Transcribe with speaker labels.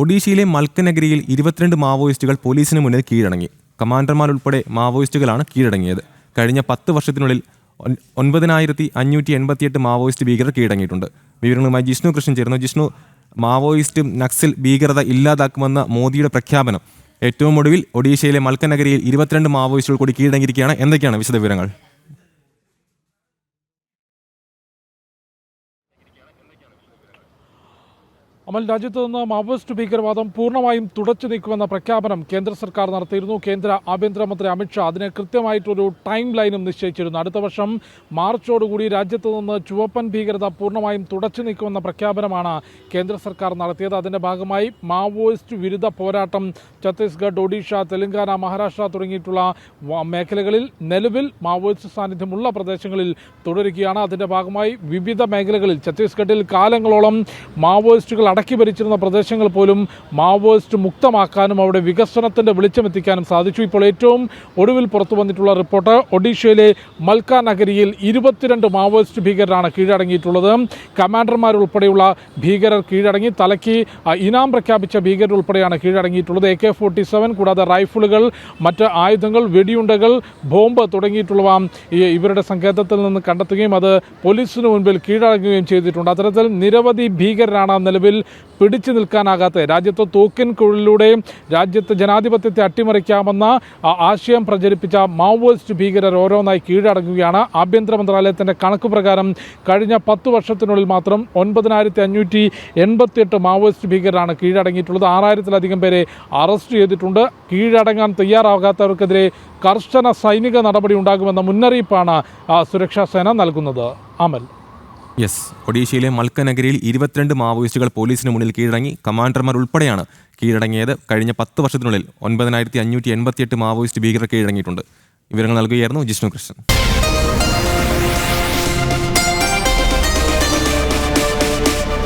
Speaker 1: ഒഡീഷയിലെ മൽക്കനഗരിയിൽ ഇരുപത്തിരണ്ട് മാവോയിസ്റ്റുകൾ പോലീസിന് മുന്നിൽ കീഴടങ്ങി. കമാൻഡർമാരുൾപ്പെടെ മാവോയിസ്റ്റുകളാണ് കീഴടങ്ങിയത്. കഴിഞ്ഞ പത്ത് വർഷത്തിനുള്ളിൽ ഒൻ- ഒൻപതിനായിരത്തി അഞ്ഞൂറ്റി എൺപത്തിയെട്ട് മാവോയിസ്റ്റ് ഭീകരർ കീഴടങ്ങിയിട്ടുണ്ട്. വിവരങ്ങളുമായി ജിഷ്ണു കൃഷ്ണൻ ചേർന്നു ജിഷ്ണു മാവോയിസ്റ്റും നക്സൽ ഭീകരത ഇല്ലാതാക്കുമെന്ന മോദിയുടെ പ്രഖ്യാപനം. ഏറ്റവും ഒടുവിൽ ഒഡീഷയിലെ മൽക്കനഗരിയിൽ ഇരുപത്തിരണ്ട് മാവോയിസ്റ്റുകൾ കൂടി കീഴടങ്ങിയിരിക്കുകയാണ്. എന്തൊക്കെയാണ് വിശദവിവരങ്ങൾ?
Speaker 2: അമൽ രാജ്യത്ത് നിന്ന് മാവോയിസ്റ്റ് ഭീകരവാദം പൂർണമായും തുടച്ചു നീക്കുമെന്ന പ്രഖ്യാപനം കേന്ദ്ര സർക്കാർ നടത്തിയിരുന്നു. കേന്ദ്ര ആഭ്യന്തരമന്ത്രി അമിത്ഷാ അതിന് കൃത്യമായിട്ടൊരു ടൈം ലൈനും നിശ്ചയിച്ചിരുന്നു. അടുത്ത വർഷം മാർച്ചോടുകൂടി രാജ്യത്ത് നിന്ന് ചുവപ്പൻ ഭീകരത പൂർണമായും തുടച്ചു നീക്കുമെന്ന പ്രഖ്യാപനമാണ് കേന്ദ്ര സർക്കാർ നടത്തിയത്. അതിന്റെ ഭാഗമായി മാവോയിസ്റ്റ് വിരുദ്ധ പോരാട്ടം ഛത്തീസ്ഗഡ് ഒഡീഷ തെലങ്കാന മഹാരാഷ്ട്ര തുടങ്ങിയിട്ടുള്ള മേഖലകളിൽ നിലവിൽ മാവോയിസ്റ്റ് സാന്നിധ്യമുള്ള പ്രദേശങ്ങളിൽ തുടരുകയാണ്. അതിന്റെ ഭാഗമായി വിവിധ മേഖലകളിൽ ഛത്തീസ്ഗഡിൽ കാലങ്ങളോളം മാവോയിസ്റ്റുകൾ അടക്കി ഭരിച്ചിരുന്ന പ്രദേശങ്ങൾ പോലും മാവോയിസ്റ്റ് മുക്തമാക്കാനും അവിടെ വികസനത്തിന്റെ വെളിച്ചമെത്തിക്കാനും സാധിച്ചു. ഇപ്പോൾ ഏറ്റവും ഒടുവിൽ പുറത്തു വന്നിട്ടുള്ള റിപ്പോർട്ട് ഒഡീഷയിലെ മൽക്ക നഗരിയിൽ ഇരുപത്തിരണ്ട് മാവോയിസ്റ്റ് ഭീകരരാണ് കീഴടങ്ങിയിട്ടുള്ളത്. കമാൻഡർമാരുൾപ്പെടെയുള്ള ഭീകരർ കീഴടങ്ങി തലയ്ക്ക് ഇനാം പ്രഖ്യാപിച്ച ഭീകരരുൾപ്പെടെയാണ് കീഴടങ്ങിയിട്ടുള്ളത്. എ കെ ഫോർട്ടി സെവൻ കൂടാതെ റൈഫിളുകൾ മറ്റ് ആയുധങ്ങൾ വെടിയുണ്ടകൾ ബോംബ് തുടങ്ങിയിട്ടുള്ളവ ഇവരുടെ സങ്കേതത്തിൽ നിന്ന് കണ്ടെത്തുകയും അത് പോലീസിന് മുൻപിൽ കീഴടങ്ങുകയും ചെയ്തിട്ടുണ്ട്. അത്തരത്തിൽ നിരവധി ഭീകരരാണ് നിലവിൽ പിടിച്ചു നിൽക്കാനാകാത്ത രാജ്യത്ത് തോക്കിൻ കുഴലിലൂടെയും രാജ്യത്ത് ജനാധിപത്യത്തെ അട്ടിമറിക്കാമെന്ന ആശയം പ്രചരിപ്പിച്ച മാവോയിസ്റ്റ് ഭീകരർ ഓരോന്നായി കീഴടങ്ങുകയാണ്. ആഭ്യന്തര മന്ത്രാലയത്തിന്റെ കണക്ക് പ്രകാരം കഴിഞ്ഞ പത്ത് വർഷത്തിനുള്ളിൽ മാത്രം ഒൻപതിനായിരത്തി അഞ്ഞൂറ്റി എൺപത്തിയെട്ട് മാവോയിസ്റ്റ് ഭീകരരാണ് കീഴടങ്ങിയിട്ടുള്ളത്. ആറായിരത്തിലധികം പേരെ അറസ്റ്റ് ചെയ്തിട്ടുണ്ട്. കീഴടങ്ങാൻ തയ്യാറാകാത്തവർക്കെതിരെ കർശന സൈനിക നടപടി ഉണ്ടാകുമെന്ന മുന്നറിയിപ്പാണ് സുരക്ഷാ സേന നൽകുന്നത്. അമൽ.
Speaker 1: യെസ് ഒഡീഷയിലെ മൽക്കനഗരിയിൽ ഇരുപത്തിരണ്ട് മാവോയിസ്റ്റുകൾ പോലീസിന് മുന്നിൽ കീഴടങ്ങി. കമാൻഡർമാർ ഉൾപ്പെടെയാണ് കീഴടങ്ങിയത്. കഴിഞ്ഞ പത്ത് വർഷത്തിനുള്ളിൽ ഒൻപതിനായിരത്തി അഞ്ഞൂറ്റി എൺപത്തിയെട്ട് മാവോയിസ്റ്റ് ഭീകരർ കീഴടങ്ങിയിട്ടുണ്ട്. വിവരങ്ങൾ നൽകുകയായിരുന്നു ജിഷ്ണു കൃഷ്ണൻ.